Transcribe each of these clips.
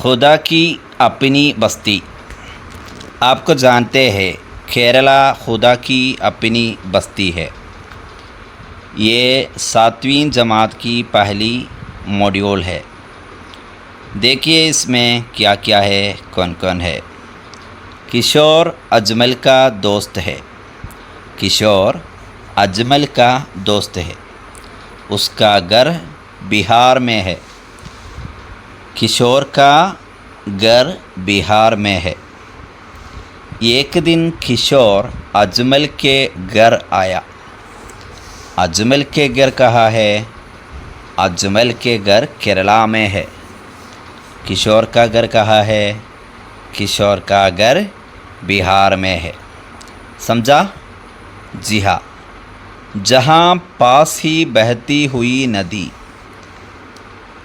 खुदा की अपनी बस्ती। आपको जानते हैं, केरला खुदा की अपनी बस्ती है। ये सातवीं जमात की पहली मॉड्यूल है। देखिए इसमें क्या क्या है कौन कौन है। किशोर अजमल का दोस्त है। किशोर अजमल का दोस्त है। उसका घर बिहार में है। किशोर का घर बिहार में है। एक दिन किशोर अजमल के घर आया। अजमल के घर कहाँ है? अजमल के घर केरला में है। किशोर का घर कहाँ है? किशोर का घर बिहार में है। समझा? जी हाँ। जहाँ पास ही बहती हुई नदी।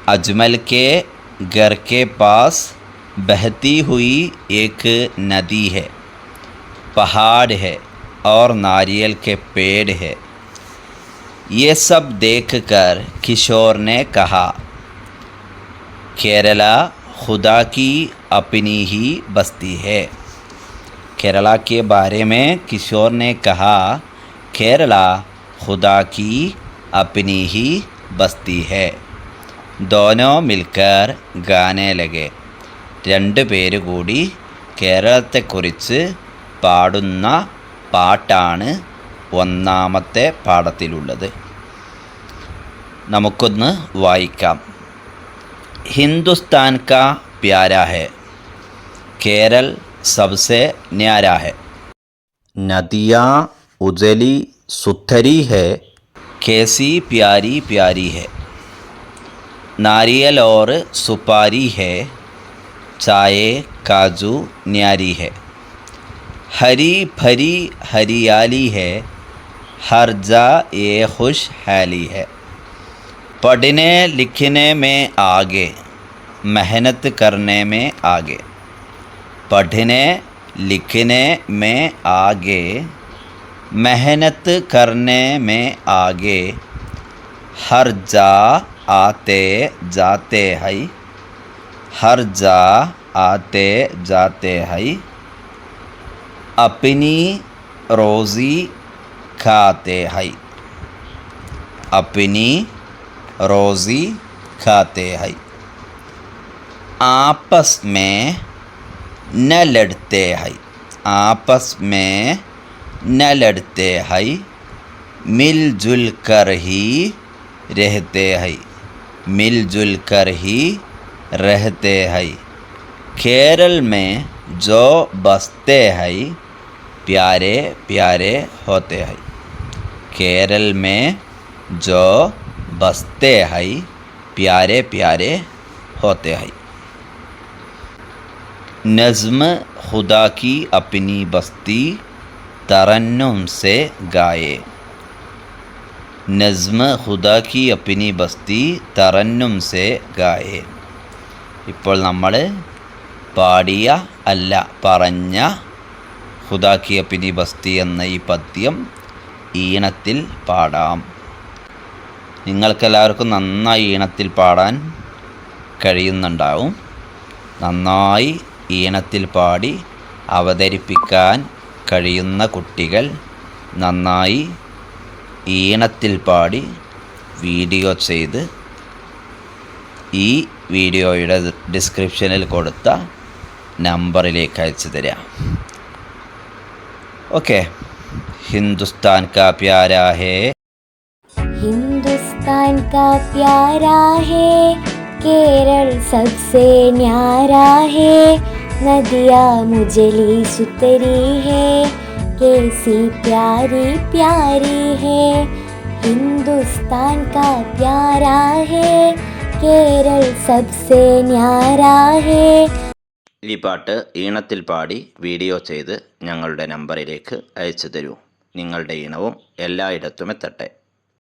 अजमल के घर के पास बहती हुई एक नदी है। पहाड़ है और नारियल के पेड़ है। ये सब देखकर किशोर ने कहा, केरला खुदा की अपनी ही बस्ती है। केरला के बारे में किशोर ने कहा, केरला खुदा की अपनी ही बस्ती है। दोनों मिलकर गाने लगे രണ്ട് പേര് കൂടി കേരളത്തെക്കുറിച്ച് പാടുന്ന പാട്ടാണ് ഒന്നാമത്തെ പാഠത്തിലുള്ളത് നമുക്കൊന്ന് വായിക്കാം ഹിന്ദുസ്ഥാൻ കാ പ്യാര ഹെ കേരൾ सबसे न्यारा है नदियाँ उजली सुथरी है कैसी प्यारी प्यारी है नारियल और सुपारी है, चाय, काजू, न्यारी है। हरी भरी हरियाली है, हर जा ये खुशहाली है। पढ़ने लिखने में आगे, मेहनत करने में आगे। पढ़ने लिखने में आगे, मेहनत करने में आगे, हर जा आते जाते हैं। हर जा आते जाते हैं। अपनी रोज़ी खाते हैं। अपनी रोज़ी खाते हैं। आपस में न लड़ते हैं। आपस में न लड़ते हैं। मिलजुल कर ही रहते हैं। मिलजुल कर ही रहते हैं। केरल में जो बसते हैं, प्यारे प्यारे होते हैं। केरल में जो बसते हैं, प्यारे प्यारे होते हैं। नज़्म खुदा की अपनी बस्ती तरन्नुम से गाए। नज़्म खुदा की अपनी बस्ती तरन्नुम से गाए ഇപ്പോൾ നമ്മൾ പാടിയ അല്ല പറഞ്ഞ ഹുദാക്കി അപ്പിനി ബസ്തി എന്ന ഈ പദ്യം ഈണത്തിൽ പാടാം നിങ്ങൾക്കെല്ലാവർക്കും നന്നായി ഈണത്തിൽ പാടാൻ കഴിയുന്നുണ്ടാവും നന്നായി ഈണത്തിൽ പാടി അവതരിപ്പിക്കാൻ കഴിയുന്ന കുട്ടികൾ നന്നായി ഈണത്തിൽ പാടി വീഡിയോ ചെയ്ത് ഈ വീഡിയോയുടെ ഡിസ്ക്രിപ്ഷനിൽ കൊടുത്ത നമ്പറിലേക്ക് അയച്ചു തരാം ഓക്കെ ഹിന്ദുസ്ഥാൻ കാ പ്യാരാ ഹേ हिंदुस्तान का प्यारा है केरल सबसे न्यारा है नदियाँ मुजली सुतरी है कैसी प्यारी प्यारी है हिंदुस्तान का प्यारा है केरल सबसे न्यारा है ഈ പാട്ട് ഈണത്തിൽ പാടി വീഡിയോ ചെയ്ത് ഞങ്ങളുടെ നമ്പറിലേക്ക് അയച്ചു തരൂ നിങ്ങളുടെ ഈണവും എല്ലായിടത്തും എത്തട്ടെ